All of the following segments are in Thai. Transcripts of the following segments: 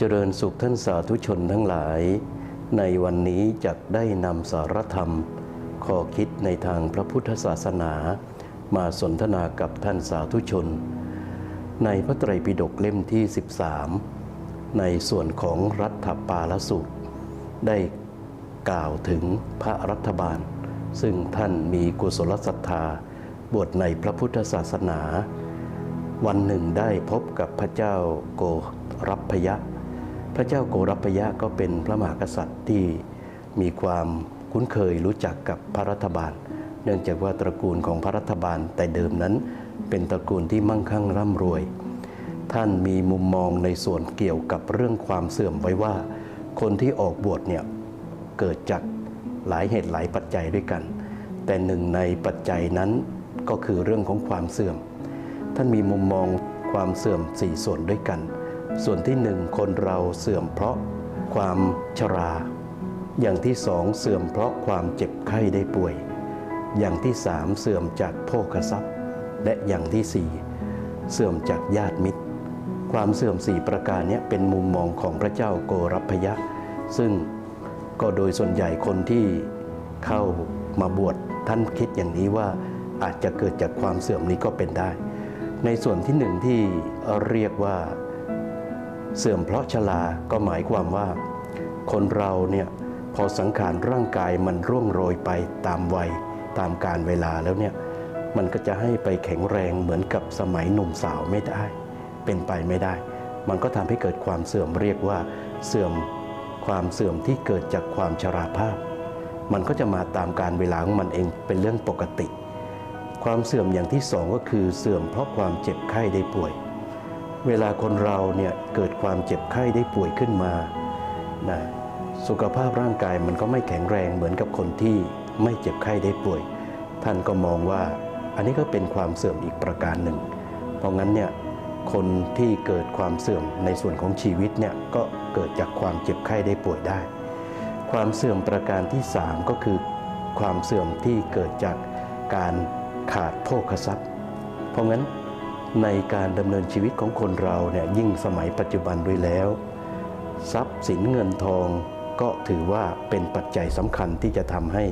เจริญสุขท่านสาธุชนทั้งหลาย ในวันนี้จะได้นำสารธรรมข้อคิดในทางพระพุทธศาสนา มาสนทนากับท่านสาธุชน ในพระไตรปิฎกเล่มที่ 13 ในส่วนของรัฐปาลสูตร ได้กล่าวถึงพระรัฐบาล ซึ่งท่านมีกุศลศรัทธาบวชในพระพุทธศาสนา วันหนึ่งได้พบกับพระเจ้าโกรัพพยะ พระเจ้าโกรพยะก็เป็นพระมหากษัตริย์ที่มีความคุ้นเคยรู้จักกับพระรัฐบาล เนื่องจากว่าตระกูลของพระรัฐบาลแต่เดิมนั้น เป็นตระกูลที่มั่งคั่งร่ำรวย ท่านมีมุมมองในส่วนเกี่ยวกับเรื่องความเสื่อมไว้ว่า คนที่ออกบวชเนี่ยเกิดจากหลายเหตุหลายปัจจัยด้วยกัน แต่หนึ่งในปัจจัยนั้นก็คือเรื่องของความเสื่อม ท่านมีมุมมองความเสื่อมสี่ส่วนด้วยกัน ส่วนที่หนึ่งคนเราเสื่อมเพราะความชรา อย่างที่สองเสื่อมเพราะความเจ็บไข้ได้ป่วย อย่างที่สามเสื่อมจากโภคทรัพย์ และอย่างที่สี่เสื่อมจากญาติมิตร ความเสื่อมสี่ประการนี้เป็นมุมมองของพระเจ้าโกรัพยะ ซึ่งก็โดยส่วนใหญ่คนที่เข้ามาบวชท่านคิดอย่างนี้ว่าอาจจะเกิดจากความเสื่อมนี้ก็เป็นได้ ในส่วนที่หนึ่งที่เรียกว่า เสื่อมเพราะชราก็หมายความว่า คนเราเนี่ยพอสังขารร่างกายมันร่วงโรยไปตามวัยตามการเวลาแล้วเนี่ยมันก็จะให้ไปแข็งแรงเหมือนกับสมัยหนุ่มสาวไม่ได้ เป็นไปไม่ได้ มันก็ทำให้เกิดความเสื่อมเรียกว่าเสื่อมความเสื่อมที่เกิดจากความชราภาพ มันก็จะมาตามการเวลาของมันเองเป็นเรื่องปกติ ความเสื่อมอย่างที่สองก็คือเสื่อมเพราะความเจ็บไข้ได้ป่วย เวลาคนเราเนี่ยเกิดความเจ็บไข้ได้ป่วยขึ้นมานะสุขภาพร่างกายมันก็ไม่แข็งแรงเหมือนกับคนที่ไม่เจ็บไข้ได้ป่วย ท่านก็มองว่าอันนี้ก็เป็นความเสื่อมอีกประการหนึ่ง เพราะงั้นเนี่ยคนที่เกิดความเสื่อมในส่วนของชีวิตเนี่ยก็เกิดจากความเจ็บไข้ได้ป่วยได้ ความเสื่อมประการที่ 3 ก็คือความเสื่อมที่เกิดจากการขาดโภคทรัพย์ เพราะงั้น ในการดำเนินชีวิตของคนเราเนี่ยยิ่งสมัยปัจจุบันด้วยแล้ว ทรัพย์สินเงินทองก็ถือว่าเป็นปัจจัยสำคัญที่จะทำให้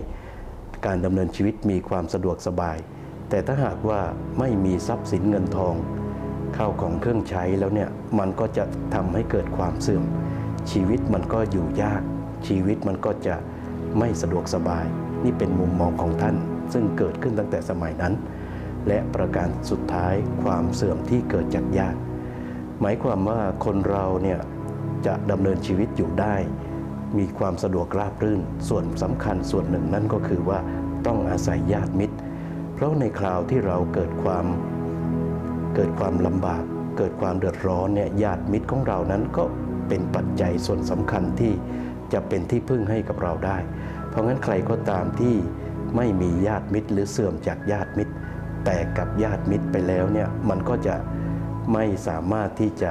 การดำเนินชีวิตมีความสะดวกสบาย แต่ถ้าหากว่าไม่มีทรัพย์สินเงินทอง เข้าของเครื่องใช้แล้วเนี่ยมันก็จะทำให้เกิดความเสื่อม ชีวิตมันก็อยู่ยาก ชีวิตมันก็จะไม่สะดวกสบาย นี่เป็นมุมมองของท่าน ซึ่งเกิดขึ้นตั้งแต่สมัยนั้น และประการสุดท้ายความเสื่อมที่เกิดจากญาติ หมายความว่าคนเราเนี่ยจะดำเนินชีวิตอยู่ได้ มีความสะดวกราบรื่น ส่วนสำคัญส่วนหนึ่งนั่นก็คือว่าต้องอาศัยญาติมิตร เพราะในคราวที่เราเกิดความเกิดความลำบาก เกิดความเดือดร้อนเนี่ยญาติมิตรของเรานั้นก็เป็นปัจจัยส่วนสำคัญที่จะเป็นที่พึ่งให้กับเราได้ เพราะงั้นใครก็ตามที่ไม่มีญาติมิตรหรือเสื่อมจากญาติมิตร กับญาติมิตรไปแล้วเนี่ยมันก็จะไม่สามารถที่จะ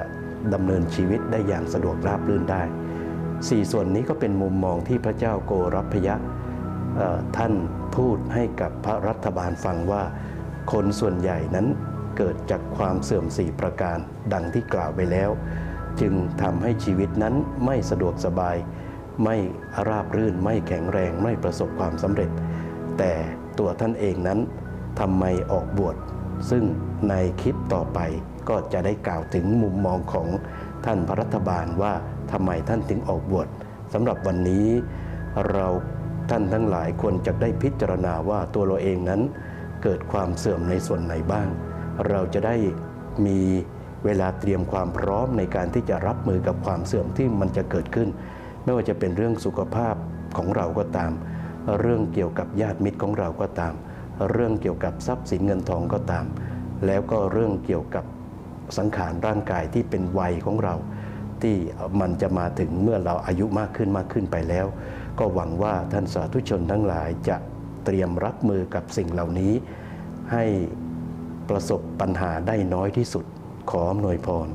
ดำเนินชีวิตได้อย่างสะดวกราบรื่นได้สี่ส่วนนี้ก็เป็นมุมมองที่พระเจ้าโกรพยะท่านพูดให้กับพระรัฐบาลฟังว่า คนส่วนใหญ่นั้นเกิดจากความเสื่อมสี่ประการดังที่กล่าวไปแล้ว จึงทำให้ชีวิตนั้นไม่สะดวกสบาย ไม่ราบรื่นไม่แข็งแรงไม่ประสบความสำเร็จ แต่ตัวท่านเองนั้น ทำไมออกบวช ซึ่งในคลิปต่อไปก็จะได้กล่าวถึงมุมมองของท่านพระรัฐบาลว่าทำไมท่านถึงออกบวชสำหรับวันนี้เราท่านทั้งหลายควรจะได้พิจารณาว่าตัวเราเองนั้น เกิดความเสื่อมในส่วนไหนบ้าง เราจะได้มีเวลาเตรียมความพร้อมในการที่จะรับมือกับความเสื่อมที่มันจะเกิดขึ้น ไม่ว่าจะเป็นเรื่องสุขภาพของเราก็ตาม เรื่องเกี่ยวกับญาติมิตรของเราก็ตาม เรื่องเกี่ยวกับทรัพย์สินเงินทองก็ตาม แล้วก็เรื่องเกี่ยวกับสังขารร่างกายที่เป็นวัยของเรา ที่มันจะมาถึงเมื่อเราอายุมากขึ้นมากขึ้นไปแล้ว ก็หวังว่าท่านสาธุชนทั้งหลายจะเตรียมรับมือกับสิ่งเหล่านี้ ให้ประสบปัญหาได้น้อยที่สุดขออำนวยพร